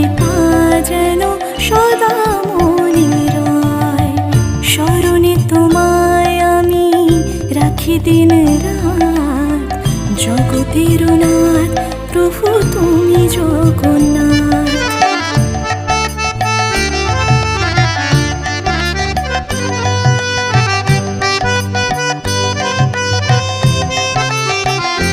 কৃপা যেন সদা মনে রয় স্মরণে তোমায় আমি রাখি দিন রাত জগতের নাথ